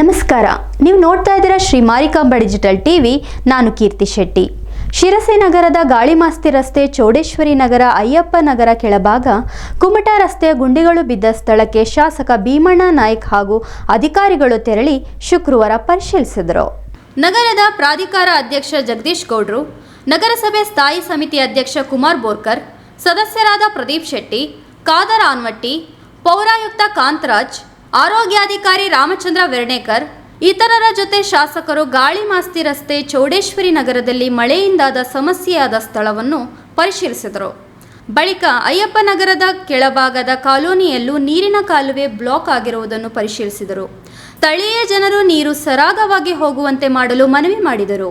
ನಮಸ್ಕಾರ. ನೀವು ನೋಡ್ತಾ ಇದ್ದೀರಾ ಶ್ರೀ ಮಾರಿಕಾಂಬ ಡಿಜಿಟಲ್ ಟಿವಿ. ನಾನು ಕೀರ್ತಿ ಶೆಟ್ಟಿ. ಶಿರಸಿ ನಗರದ ಗಾಳಿಮಾಸ್ತಿ ರಸ್ತೆ ಚೌಡೇಶ್ವರಿ ನಗರ ಅಯ್ಯಪ್ಪ ನಗರ ಕೆಳಭಾಗ ಕುಮಟಾ ರಸ್ತೆಯ ಗುಂಡಿಗಳು ಬಿದ್ದ ಸ್ಥಳಕ್ಕೆ ಶಾಸಕ ಭೀಮಣ್ಣ ನಾಯ್ಕ್ ಹಾಗೂ ಅಧಿಕಾರಿಗಳು ತೆರಳಿ ಶುಕ್ರವಾರ ಪರಿಶೀಲಿಸಿದರು. ನಗರದ ಪ್ರಾಧಿಕಾರ ಅಧ್ಯಕ್ಷ ಜಗದೀಶ್ ಗೌಡ್ರು, ನಗರಸಭೆ ಸ್ಥಾಯಿ ಸಮಿತಿ ಅಧ್ಯಕ್ಷ ಕುಮಾರ್ ಬೋರ್ಕರ್, ಸದಸ್ಯರಾದ ಪ್ರದೀಪ್ ಶೆಟ್ಟಿ, ಕಾದರ್ ಆನ್ವಟ್ಟಿ, ಪೌರಾಯುಕ್ತ ಕಾಂತರಾಜ್ ಆರೋಗ್ಯಾಧಿಕಾರಿ ರಾಮಚಂದ್ರ ವೆರ್ಣೇಕರ್, ಇತರರ ಜೊತೆ ಶಾಸಕರು ಗಾಳಿ ಮಾಸ್ತಿ ರಸ್ತೆ ಚೌಡೇಶ್ವರಿ ನಗರದಲ್ಲಿ ಮಳೆಯಿಂದಾದ ಸಮಸ್ಯೆಯಾದ ಸ್ಥಳವನ್ನು ಪರಿಶೀಲಿಸಿದರು. ಬಳಿಕ ಅಯ್ಯಪ್ಪ ನಗರದ ಕೆಳಭಾಗದ ಕಾಲೋನಿಯಲ್ಲೂ ನೀರಿನ ಕಾಲುವೆ ಬ್ಲಾಕ್ ಆಗಿರುವುದನ್ನು ಪರಿಶೀಲಿಸಿದರು. ಸ್ಥಳೀಯ ಜನರು ನೀರು ಸರಾಗವಾಗಿ ಹೋಗುವಂತೆ ಮಾಡಲು ಮನವಿ ಮಾಡಿದರು.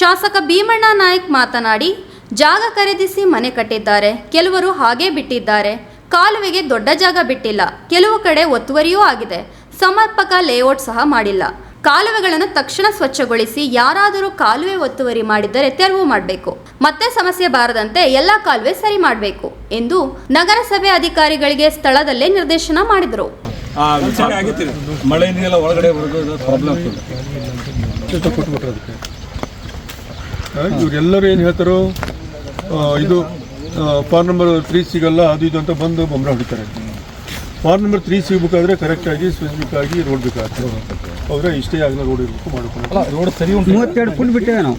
ಶಾಸಕ ಭೀಮಣ್ಣ ನಾಯ್ಕ್ ಮಾತನಾಡಿ, ಜಾಗ ಖರೀದಿಸಿ ಮನೆ ಕಟ್ಟಿದ್ದಾರೆ, ಕೆಲವರು ಹಾಗೇ ಬಿಟ್ಟಿದ್ದಾರೆ ಕಾಲುವೆಗೆ ದೊಡ್ಡ ಜಾಗ ಬಿಟ್ಟಿಲ್ಲ. ಕೆಲವು ಕಡೆ ಒತ್ತುವರಿಯೂ ಆಗಿದೆ. ಸಮರ್ಪಕ ಲೇಔಟ್ ಸಹ ಮಾಡಿಲ್ಲ. ಕಾಲುವೆಗಳನ್ನು ತಕ್ಷಣ ಸ್ವಚ್ಛಗೊಳಿಸಿ ಯಾರಾದರೂ ಕಾಲುವೆ ಒತ್ತುವರಿ ಮಾಡಿದ್ದರೆ ತೆರವು ಮಾಡಬೇಕು. ಮತ್ತೆ ಸಮಸ್ಯೆ ಬಾರದಂತೆ ಎಲ್ಲ ಕಾಲುವೆ ಸರಿ ಮಾಡಬೇಕು ಎಂದು ನಗರಸಭೆ ಅಧಿಕಾರಿಗಳಿಗೆ ಸ್ಥಳದಲ್ಲೇ ನಿರ್ದೇಶನ ಮಾಡಿದರು. ಆ ವಿಚಾರ ಆಗಿತ್ತು. ಮಳೆ ನೀರೆಲ್ಲ ಒಳಗಡೆ ಪ್ರಾಬ್ಲಮ್ ಇವರೆಲ್ಲರೂ ಏನು ಹೇಳ್ತಾರೋ ಇದು ಫಾರ್ಮ್ ನಂಬರ್ ತ್ರೀ ಸಿಗಲ್ಲ ಅದು ಇದು ಅಂತ ಬಂದು ಬೊಂಬರ ಹೊಡಿತಾರೆ. ಫಾರ್ಮ್ ನಂಬರ್ ತ್ರೀ ಸಿಗಬೇಕಾದ್ರೆ ಕರೆಕ್ಟಾಗಿ ಸ್ಪೆಸಿಫಿಕ್ ಆಗಿ ರೋಡ್ ಬೇಕಾಗ್ತದೆ. ಅವರ ಇಷ್ಟೇ ಆಗಲ್ಲ ರೋಡ್ ಇರಬೇಕು ಮಾಡ್ಕೊಂಡು ರೋಡ್ ಸರಿ ಉಂಟು. ಮೂವತ್ತೆರಡು ಫುಲ್ ಬಿಟ್ಟೇವೆ ನಾವು.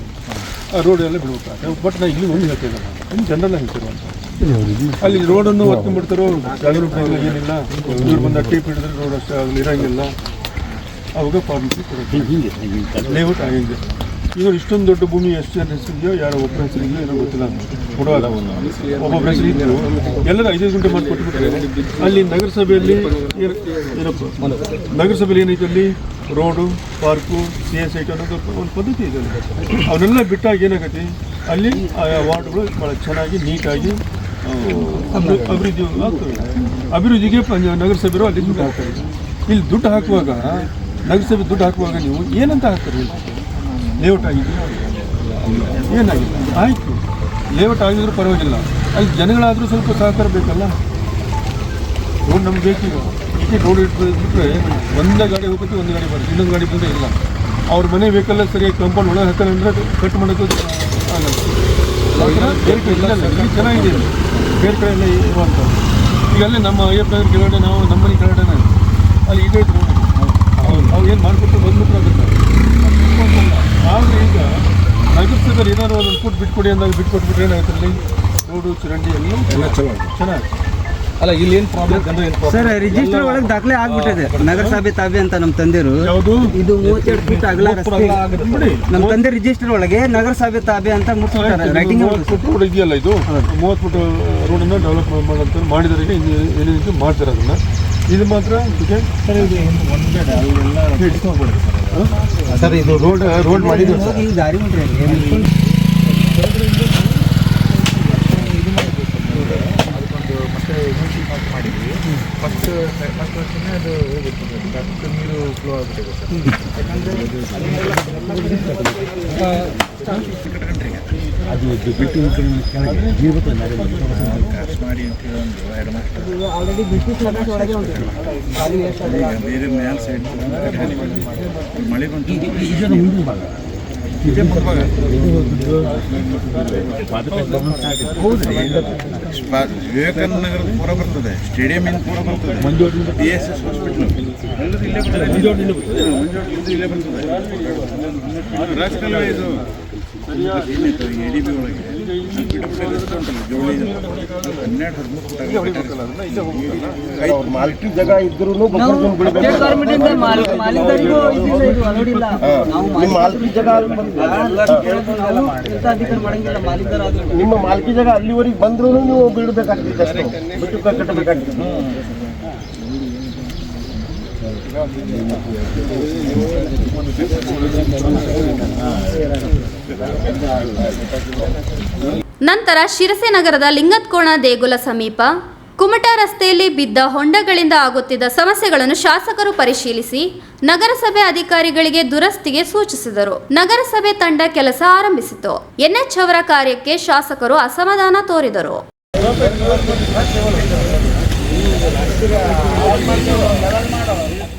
ಆ ರೋಡ್ ಎಲ್ಲ ಬಿಡ್ಬೇಕಾಗ್ತದೆ. ಬಟ್ ನಾ ಇಲ್ಲಿ ಒಂದು ಹೇಳ್ತೇನೆ ನಾನು. ಜನರಲ್ಲ ಹೇಳ್ತಿರೋ ಅಂತ ಅಲ್ಲಿ ರೋಡನ್ನು ಒತ್ತು ಬಿಡ್ತಾರೋ ಜಾಗರೂಕ ಏನಿಲ್ಲ ಇವ್ರು ಬಂದ ಟೀಪ್ ಹಿಡಿದ್ರೆ ರೋಡ್ ಅಷ್ಟೇ ಆಗಲಿ ಇರಂಗಿಲ್ಲ. ಅವಾಗ ಫಾರ್ಮ್ ಲೇಔಟ್ ಆಗಿಂಗೆ ಇವರು ಇಷ್ಟೊಂದು ದೊಡ್ಡ ಭೂಮಿ ಎಷ್ಟು ಜನ ಹೆಸರಿದೆಯೋ ಯಾರೋ ಒಬ್ಬರ ಹೆಸರಿದೆಯೋ ಏನೋ ಗೊತ್ತಿಲ್ಲ ಕೊಡುವಾಗ ಒಬ್ಬೊಬ್ಬರ ಹೆಸರು ಇದ್ದರು ಎಲ್ಲರೂ ಐದೈದು ಗಂಟೆ ಮಾಡಿ ಕೊಟ್ಟುಬಿಟ್ರೆ ಅಲ್ಲಿ ನಗರಸಭೆಯಲ್ಲಿ ಏನ್- ಏನಪ್ಪ? ನಗರಸಭೆಯಲ್ಲಿ ಏನೈತೆ ಅಲ್ಲಿ? Road, park, C site ಅನ್ನೋದು ಒಂದು ಪದ್ಧತಿ ಇದೆ. ಅವನ್ನೆಲ್ಲ ಬಿಟ್ಟಾಗ ಏನಾಗತ್ತೆ? ಅಲ್ಲಿ ಆ ವಾರ್ಡ್ಗಳು ಭಾಳ ಚೆನ್ನಾಗಿ, ನೀಟಾಗಿ ಅಭಿವೃದ್ಧಿ ಆಗ್ತದೆ ಅಭಿವೃದ್ಧಿಗೆ ನಗರಸಭೆರು ಅಲ್ಲಿ ದುಡ್ಡು ಹಾಕ್ತಾರೆ. ಇಲ್ಲಿ ದುಡ್ಡು ಹಾಕುವಾಗ ನಗರಸಭೆ ದುಡ್ಡು ಹಾಕುವಾಗ ನೀವು ಏನಂತ ಹಾಕ್ತಾರೆ? ಲೇಔಟ್ ಆಗಿದೆಯಾ ಏನಾಗಿದೆ? ಆಯಿತು. ಲೇಔಟ್ ಆಗಿದ್ರು ಪರವಾಗಿಲ್ಲ. ಅಲ್ಲಿ ಜನಗಳಾದರೂ ಸ್ವಲ್ಪ ಸಹಕಾರ ಬೇಕಲ್ಲ? ರೋಡ್ ನಮ್ಗೆ ಬೇಕೀಗ ಈಗ ರೋಡ್ ಇಟ್ಬಿಟ್ರೆ ಒಂದೇ ಗಾಡಿ ಹೋಗುತ್ತೆ, ಒಂದು ಗಾಡಿ ಬರುತ್ತೆ. ಇನ್ನೊಂದು ಗಾಡಿ ಬಂದೇ ಇಲ್ಲ. ಅವ್ರ ಮನೆ ಬೇಕಲ್ಲ ಸರಿಯಾಗಿ ಕಂಪೌಂಡ್ ಒಳಗೆ ಹಾಕಲ್ಲ ಅಂದರೆ ಕಟ್ ಮಾಡೋದು ಆಗಲ್ಲ. ಕಡೆ ಇಲ್ಲ ಚೆನ್ನಾಗಿದೆ. ಬೇರೆ ಕಡೆ ಎಲ್ಲ ಇರುವಂಥ ಅಲ್ಲೇ ನಮ್ಮ ಅಯ್ಯಪ್ಪ ನಗರ ಕೆಳಗಡೆ ನಾವು ನಮ್ಮ ಮನೆ ಅಲ್ಲಿ ಇದೇ ರೋಡ್. ಅವ್ರು ಅವ್ರು ಏನು ಮಾಡಿಕೊಟ್ಟು ಬಂದ್ಬಿಟ್ರು ಏನಾದ್ರು ಒಂದು ಫುಡ್ ಬಿಟ್ಕೊಡಿ ಅಂದಾಗ ಬಿಟ್ಕೊಟ್ಬಿಟ್ರೆ ಏನಾಗುತ್ತೆ ಅಲ್ಲಿ ರೋಡು ಚರಂಡಿ ಎಲ್ಲ ಎಲ್ಲ. ಚೆನ್ನಾಗಿ ಅಲ್ಲ ಇಲ್ಲಿ ಏನು ಪ್ರಾಬ್ಲಮ್ ಅಂದ್ರೆ ಏನು ಸರ್ ರಿಜಿಸ್ಟರ್ ಒಳಗೆ ದಾಖಲೆ ಆಗ್ಬಿಟ್ಟಿದೆ. ನಗರಸಭೆ ತಾಬೆ ಅಂತ ನಮ್ಮ ತಂದಿರು ಇದು ಮೂವತ್ತೆರಡು ಫೀಟ್ ಅಗಲ ರಸ್ತೆ. ನಮ್ಮ ತಂದೆ ರಿಜಿಸ್ಟರ್ ಒಳಗೆ ನಗರಸಭೆ ತಾಬೆ ಅಂತ ಮುಟ್ಟಿಸ್ತಾರೆ ರೈಟಿಂಗ್ ಫುಟ್ ರೋಡ್ ಇದೆಯಲ್ಲ ಇದು? ಮೂವತ್ತು ಫುಟ್ ರೋಡನ್ನು ಡೆವಲಪ್ ಮಾಡಂತ ಇನ್ನು ಏನೇನಿದೆ ಮಾಡ್ತಾರೆ ಅದನ್ನ? ಇದು ಮಾತ್ರ ಸರ್ ಇದು ರೋಡ್ ರೋಡ್ ಮಾಡಿದ್ರು ಸರ್. ಈ ದಾರಿ ಮಾಡಿದ್ವಿ ಫಸ್ಟ್ ಫಸ್ಟ್ ಅದು ಹೋಗುತ್ತೆ ನೀರು ಫ್ಲೋ ಆಗಿಬಿಟ್ಟಿದೆ ಅದು ಇದು ಬಿಟ್ಟು ಮೇಲೆ. ಖರ್ಚು ಅಂತ ಬ್ರಿಟಿಷ್ ಸೈಡ್ ಮಳೆ ಬಂತು ವಿವೇಕಾನಂದ ನಗರದ ಪೂರ ಬರ್ತದೆ ಸ್ಟೇಡಿಯಂ ಇಂದ ಪೂರ ಬರ್ತದೆ ಡಿ ಎಸ್ ಎಸ್ ಹಾಸ್ಪಿಟ್ಲು ಎಲ್ಲರೂ ಇಲ್ಲೇ ಬರ್ತದೆ. ಇಲ್ಲೇ ಇದು? ಏನಿತ್ತು ಎ ಡಿ ಬಿ ಒಳಗೆ. ಹನ್ನೆರಡು ಹದಿಮೂರು ಜಾಗ ಇದ್ರೂ ಮಾಲ್ಕಿ ಜಾಗ ನಿಮ್ಮ ಮಾಲ್ಕಿ ಜಾಗ ಅಲ್ಲಿವರೆಗೆ ಬಂದ್ರೂ ನೀವು ಬಿಟ್ಟು ಕಟ್ಟಬೇಕಾಗ್ತದೆ ನಂತರ ಶಿರಸೆ ನಗರದ ಲಿಂಗತ್ಕೋಣ ದೇಗುಲ ಸಮೀಪ ಕುಮಟಾ ರಸ್ತೆಯಲ್ಲಿ ಬಿದ್ದ ಹೊಂಡಗಳಿಂದ ಆಗುತ್ತಿದ್ದ ಸಮಸ್ಯೆಗಳನ್ನು ಶಾಸಕರು ಪರಿಶೀಲಿಸಿ ನಗರಸಭೆ ಅಧಿಕಾರಿಗಳಿಗೆ ದುರಸ್ತಿಗೆ ಸೂಚಿಸಿದರು. ನಗರಸಭೆ ತಂಡ ಕೆಲಸ ಆರಂಭಿಸಿತು. ಎನ್ಎಚ್ ಅವರ ಕಾರ್ಯಕ್ಕೆ ಶಾಸಕರು ಅಸಮಾಧಾನ ತೋರಿದರು. ಮಾಡೋ